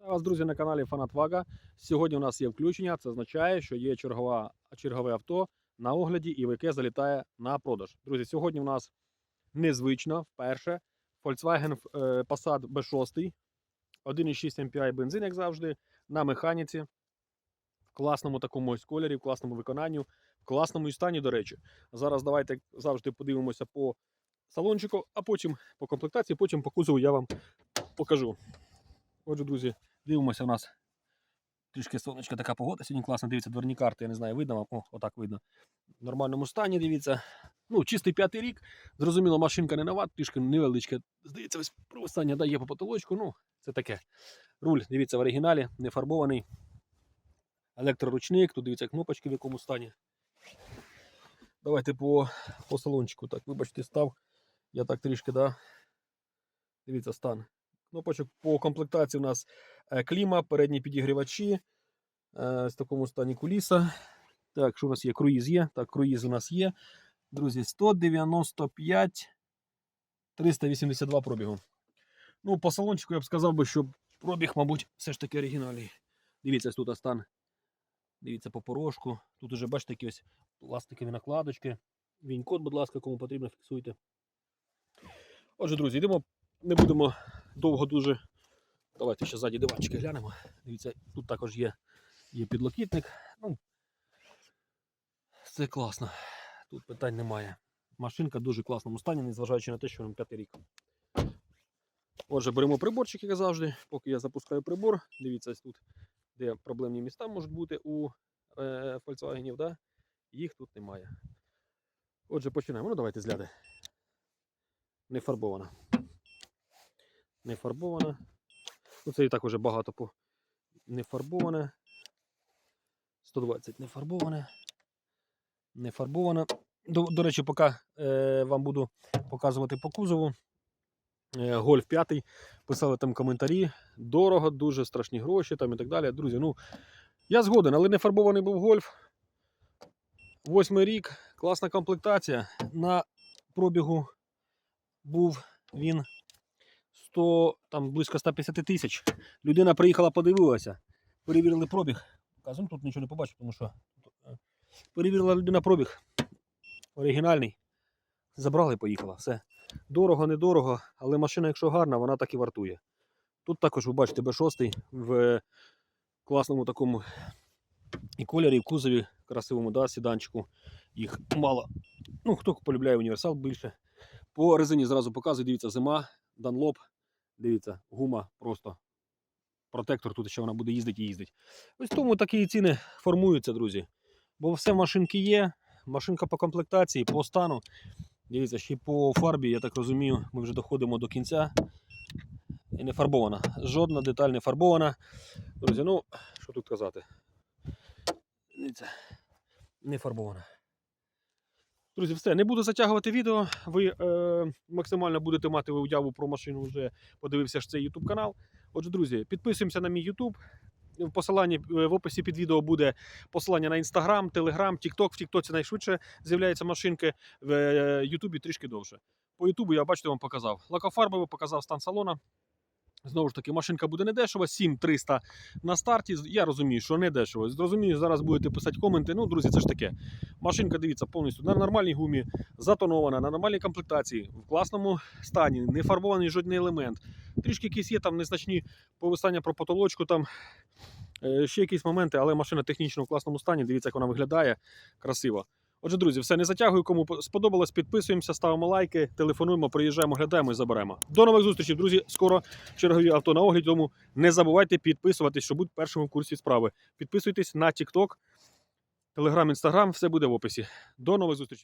Вас, друзі, на каналі Фанат Вага. Сьогодні у нас є включення. Це означає, що є чергова, чергове авто на огляді і яке залітає на продаж. Друзі, сьогодні у нас незвично вперше Volkswagen е, Passat B6, 1,6 MPI бензин, як завжди, на механіці, в класному такому ось кольорі, в класному виконанні, класному і стані, до речі. Зараз давайте завжди подивимося по салончику, а потім по комплектації, потім по кузову я вам покажу. Отже, друзі, дивимося у нас трішки сонечка така погода. Сьогодні класно дивіться дверні карти, я не знаю, видно вам. О, отак видно. В нормальному стані, дивіться. Ну, чистий п'ятий рік. Зрозуміло, машинка не нова, трішки невеличка. Здається, ось провисання дає по потолочку. Ну, це таке. Руль, дивіться, в оригіналі, не фарбований. Електроручник, тут дивіться кнопочки в якому стані. Давайте по, по салончику. Так, вибачте, став. Я так трішки, да. Дивіться, стан. Кнопочок по комплектації у нас е, кліма, передні підігрівачі. е, В такому стані куліса. Так, що у нас є? Круїз є. Так, круїз у нас є. Друзі, 195 382 пробігу. Ну, по салончику я б сказав би, що пробіг, мабуть, все ж таки оригінальний. Дивіться, тут стан. Дивіться по порожку. Тут уже бачите такі ось пластикові накладочки. Він-код, будь ласка, кому потрібно, фіксуйте. Отже, друзі, йдемо, не будемо довго дуже. Давайте ще ззаді диванчики глянемо. Дивіться, тут також є, є підлокітник. Ну, це класно. Тут питань немає. Машинка в дуже класному стані, незважаючи на те, що нам п'ятий рік. Отже, беремо приборчик, як завжди. Поки я запускаю прибор, дивіться тут, де проблемні міста можуть бути у е, Volkswagen, да? Їх тут немає. Отже, починаємо. Ну, давайте зляди. Не фарбована. Не фарбована. Ну, це і так уже багато по не фарбоване. 120 не фарбоване. Не фарбоване. До, до речі, поки е, вам буду показувати по кузову. Е, Гольф 5. Писали там коментарі. Дорого, дуже страшні гроші там і так далі. Друзі, ну я згоден, але не фарбований був гольф. Восьмий рік, класна комплектація. На пробігу був він 100, там близько 150 тисяч. Людина приїхала, подивилася, перевірили пробіг. Казом тут нічого не побачив, тому що е, перевірила людина пробіг. Оригінальний. Забрали і поїхала. Все. Дорого, недорого, але машина, якщо гарна, вона так і вартує. Тут також ви бачите B6 в класному такому і кольорі, і в кузові красивому да, сіданчику. Їх мало. Ну, хто полюбляє універсал більше. По резині зразу показую, дивіться, зима, Dunlop. Дивіться, гума просто. Протектор тут ще вона буде їздити і їздить. Ось тому такі ціни формуються, друзі. Бо все машинки є. Машинка по комплектації, по стану. Дивіться, ще по фарбі, я так розумію, ми вже доходимо до кінця. І не фарбована. Жодна деталь не фарбована. Друзі, ну, що тут казати? Дивіться, не фарбована. Друзі, все, не буду затягувати відео. Ви е, максимально будете мати уяву про машину, вже подивився ж цей YouTube канал. Отже, друзі, підписуємося на мій YouTube. В посиланні е, в описі під відео буде посилання на Instagram, Telegram, TikTok. В TikTok найшвидше з'являються машинки, в е, Ютубі трішки довше. По Ютубу я бачите, вам показав. Лакофарбовий показав стан салона. Знову ж таки, машинка буде не дешева, 7300 на старті. Я розумію, що не дешево. Зрозумію, зараз будете писати коменти. Ну, друзі, це ж таке. Машинка, дивіться, повністю на нормальній гумі, затонована, на нормальній комплектації, в класному стані, не фарбований жодний елемент. Трішки якісь є там незначні повисання про потолочку, там е, ще якісь моменти, але машина технічно в класному стані. Дивіться, як вона виглядає красиво. Отже, друзі, все не затягую. Кому сподобалось, підписуємося, ставимо лайки, телефонуємо, приїжджаємо, глядаємо і заберемо. До нових зустрічей, друзі. Скоро чергові авто на огляді. Тому не забувайте підписуватись, щоб бути першим в курсі справи. Підписуйтесь на TikTok, Telegram, Instagram, все буде в описі. До нових зустрічей.